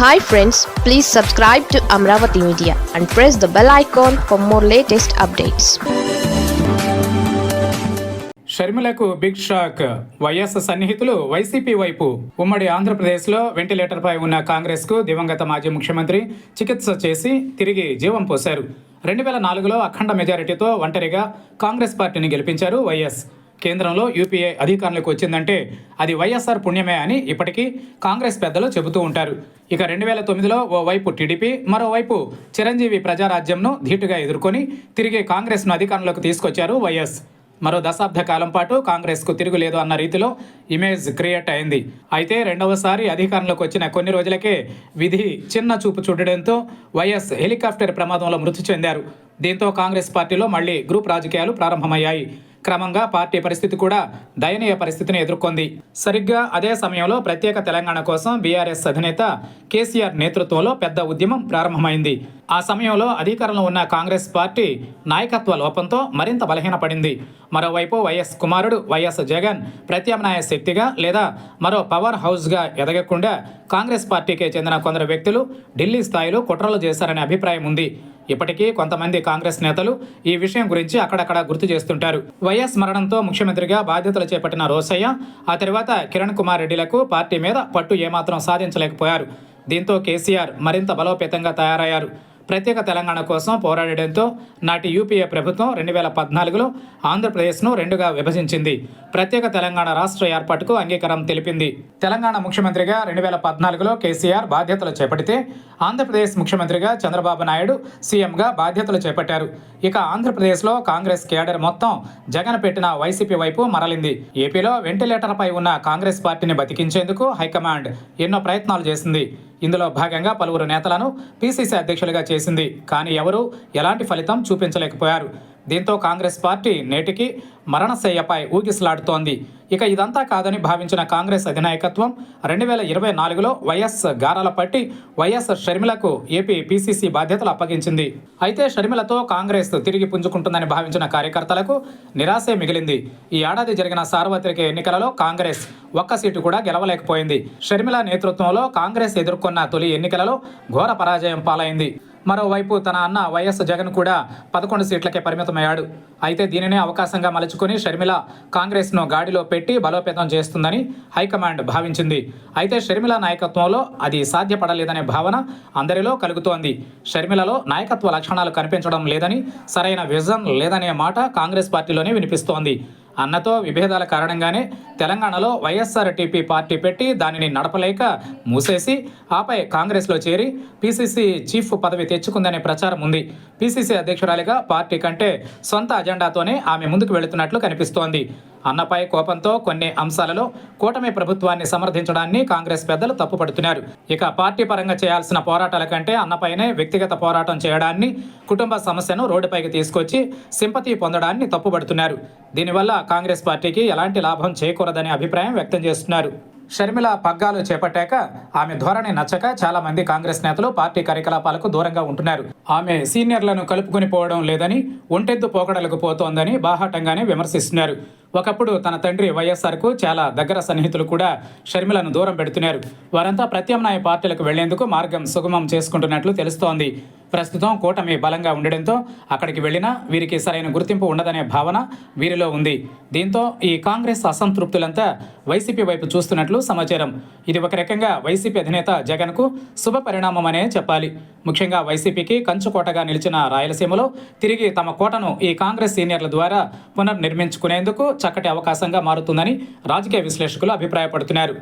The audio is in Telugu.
Hi friends please subscribe to Amaravati media and press the bell icon for more latest updates షర్మిలకు బిగ్ షాక్. వైఎస్ సన్నిహితులు వైసీపీ వైపు ఉమ్మడి ఆంధ్రప్రదేశ్లో వెంటిలేటర్పై ఉన్న కాంగ్రెస్కు దివంగత మాజీ ముఖ్యమంత్రి చికిత్స చేసి తిరిగి జీవం పోశారు. రెండు వేల నాలుగులో అఖండ మెజారిటీతో ఒంటరిగా కాంగ్రెస్ పార్టీని గెలిపించారు వైఎస్ కేంద్రంలో యూపీఏ అధికారంలోకి వచ్చిందంటే అది వైఎస్ఆర్ పుణ్యమే అని ఇప్పటికీ కాంగ్రెస్ పెద్దలు చెబుతూ ఉంటారు. ఇక రెండు వేల తొమ్మిదిలో ఓవైపు టీడీపీ మరోవైపు చిరంజీవి ప్రజారాజ్యంను ధీటుగా ఎదుర్కొని తిరిగి కాంగ్రెస్ను అధికారంలోకి తీసుకొచ్చారు వైఎస్. మరో దశాబ్ద కాలం పాటు కాంగ్రెస్కు తిరుగులేదు అన్న రీతిలో ఇమేజ్ క్రియేట్ అయింది. అయితే రెండవసారి అధికారంలోకి వచ్చిన కొన్ని రోజులకే విధి చిన్న చూపు చూడడంతో వైఎస్ హెలికాప్టర్ ప్రమాదంలో మృతి చెందారు. దీంతో కాంగ్రెస్ పార్టీలో మళ్ళీ గ్రూప్ రాజకీయాలు ప్రారంభమయ్యాయి. క్రమంగా పార్టీ పరిస్థితి కూడా దయనీయ పరిస్థితిని ఎదుర్కొంది. సరిగ్గా అదే సమయంలో ప్రత్యేక తెలంగాణ కోసం బీఆర్ఎస్ అధినేత కేసీఆర్ నేతృత్వంలో పెద్ద ఉద్యమం ప్రారంభమైంది. ఆ సమయంలో అధికారంలో ఉన్న కాంగ్రెస్ పార్టీ నాయకత్వ లోపంతో మరింత బలహీనపడింది. మరోవైపు వైఎస్ కుమారుడు వైఎస్ జగన్ ప్రత్యామ్నాయ శక్తిగా లేదా మరో పవర్ హౌస్గా ఎదగకుండా కాంగ్రెస్ పార్టీకి చెందిన కొందరు వ్యక్తులు ఢిల్లీ స్థాయిలో కుట్రలు చేశారనే అభిప్రాయం ఉంది. ఇప్పటికీ కొంతమంది కాంగ్రెస్ నేతలు ఈ విషయం గురించి అక్కడక్కడ గుర్తు చేస్తుంటారు. వైఎస్ మరణంతో ముఖ్యమంత్రిగా బాధ్యతలు చేపట్టిన రోసయ్య ఆ తర్వాత కిరణ్ కుమార్ రెడ్డిలకు పార్టీ మీద పట్టు ఏమాత్రం సాధించలేకపోయారు. దీంతో కేసీఆర్ మరింత బలోపేతంగా తయారయ్యారు. ప్రత్యేక తెలంగాణ కోసం పోరాడడంతో నాటి యూపీఏ ప్రభుత్వం రెండు వేల పద్నాలుగులో ఆంధ్రప్రదేశ్ను రెండుగా విభజించింది. ప్రత్యేక తెలంగాణ రాష్ట్ర ఏర్పాటుకు అంగీకారం తెలిపింది. తెలంగాణ ముఖ్యమంత్రిగా రెండు వేల పద్నాలుగులో కేసీఆర్ బాధ్యతలు చేపడితే ఆంధ్రప్రదేశ్ ముఖ్యమంత్రిగా చంద్రబాబు నాయుడు సీఎంగా బాధ్యతలు చేపట్టారు. ఇక ఆంధ్రప్రదేశ్లో కాంగ్రెస్ కేడర్ మొత్తం జగన్ పెట్టిన వైసీపీ వైపు మరలింది. ఏపీలో వెంటిలేటర్పై ఉన్న కాంగ్రెస్ పార్టీని బతికించేందుకు హైకమాండ్ ఎన్నో ప్రయత్నాలు చేసింది. ఇందులో భాగంగా పలువురు నేతలను పీసీసీ అధ్యక్షులుగా చేసింది. కానీ ఎవరూ? ఎలాంటి ఫలితం చూపించలేకపోయారు. దీంతో కాంగ్రెస్ పార్టీ నేటికి మరణశయ్యపై ఊగిసలాడుతోంది. ఇక ఇదంతా కాదని భావించిన కాంగ్రెస్ అధినాయకత్వం రెండు వేల ఇరవై నాలుగులో వైఎస్ గారాల పట్టి వైఎస్ షర్మిలకు ఏపీ పీసీసీ బాధ్యతలు అప్పగించింది. అయితే షర్మిలతో కాంగ్రెస్ తిరిగి పుంజుకుంటుందని భావించిన కార్యకర్తలకు నిరాశే మిగిలింది. ఈ ఏడాది జరిగిన సార్వత్రిక ఎన్నికలలో కాంగ్రెస్ ఒక్క సీటు కూడా గెలవలేకపోయింది. షర్మిల నేతృత్వంలో కాంగ్రెస్ ఎదుర్కొన్న తొలి ఎన్నికలలో ఘోర పరాజయం పాలైంది. మరోవైపు తన అన్న వైఎస్ జగన్ కూడా పదకొండు సీట్లకే పరిమితమయ్యాడు. అయితే దీనినే అవకాశంగా మలుచుకుని షర్మిల కాంగ్రెస్ను గాడిలో పెట్టి బలోపేతం చేస్తుందని హైకమాండ్ భావించింది. అయితే షర్మిల నాయకత్వంలో అది సాధ్యపడలేదనే భావన అందరిలో కలుగుతోంది. షర్మిలలో నాయకత్వ లక్షణాలు కనిపించడం లేదని సరైన విజన్ లేదనే మాట కాంగ్రెస్ పార్టీలోనే వినిపిస్తోంది. అన్నతో విభేదాల కారణంగానే తెలంగాణలో వైఎస్ఆర్ టీపీ పార్టీ పెట్టి దానిని నడపలేక మూసేసి ఆపై కాంగ్రెస్లో చేరి పీసీసీ చీఫ్ పదవి తెచ్చుకుందనే ప్రచారం ఉంది. పీసీసీ అధ్యక్షురాలిగా పార్టీ కంటే సొంత అజెండాతోనే ఆమె ముందుకు వెళుతున్నట్లు కనిపిస్తోంది. అన్నపై కోపంతో కొన్ని అంశాలలో కూటమి ప్రభుత్వాన్ని సమర్థించడాన్ని కాంగ్రెస్ పెద్దలు తప్పుపడుతున్నారు. ఇక పార్టీ పరంగా చేయాల్సిన పోరాటాల కంటే అన్నపైనే వ్యక్తిగత పోరాటం చేయడాన్ని కుటుంబ సమస్యను రోడ్డుపైకి తీసుకొచ్చి సింపతి పొందడాన్ని తప్పుపడుతున్నారు. దీనివల్ల కాంగ్రెస్ పార్టీకి ఎలాంటి లాభం చేకూరదనే అభిప్రాయం వ్యక్తం చేస్తున్నారు. షర్మిల పగ్గాలు చేపట్టాక ఆమె ధోరణి నచ్చక చాలా మంది కాంగ్రెస్ నేతలు పార్టీ కార్యకలాపాలకు దూరంగా ఉంటున్నారు. ఆమె సీనియర్లను కలుపుకొని పోవడం లేదని ఒంటెద్దు పోకడలకు పోతోందని బాహాటంగానే విమర్శిస్తున్నారు. ఒకప్పుడు తన తండ్రి వైఎస్ఆర్కు చాలా దగ్గర సన్నిహితులు కూడా షర్మిలను దూరం పెడుతున్నారు. వారంతా ప్రత్యామ్నాయ పార్టీలకు వెళ్ళేందుకు మార్గం సుగమం చేసుకుంటున్నట్లు తెలుస్తోంది. ప్రస్తుతం కూటమి బలంగా ఉండడంతో అక్కడికి వెళ్ళినా వీరికి సరైన గుర్తింపు ఉండదనే భావన వీరిలో ఉంది. దీంతో ఈ కాంగ్రెస్ అసంతృప్తులంతా వైసీపీ వైపు చూస్తున్నట్లు సమాచారం. ఇది ఒక రకంగా వైసీపీ అధినేత జగన్కు శుభ పరిణామమనే చెప్పాలి. ముఖ్యంగా వైసీపీకి కంచుకోటగా నిలిచిన రాయలసీమలో తిరిగి తమ కోటను ఈ కాంగ్రెస్ సీనియర్ల ద్వారా పునర్నిర్మించుకునేందుకు చక్కటి అవకాశంగా మారుతుందని రాజకీయ విశ్లేషకులు అభిప్రాయపడుతున్నారు.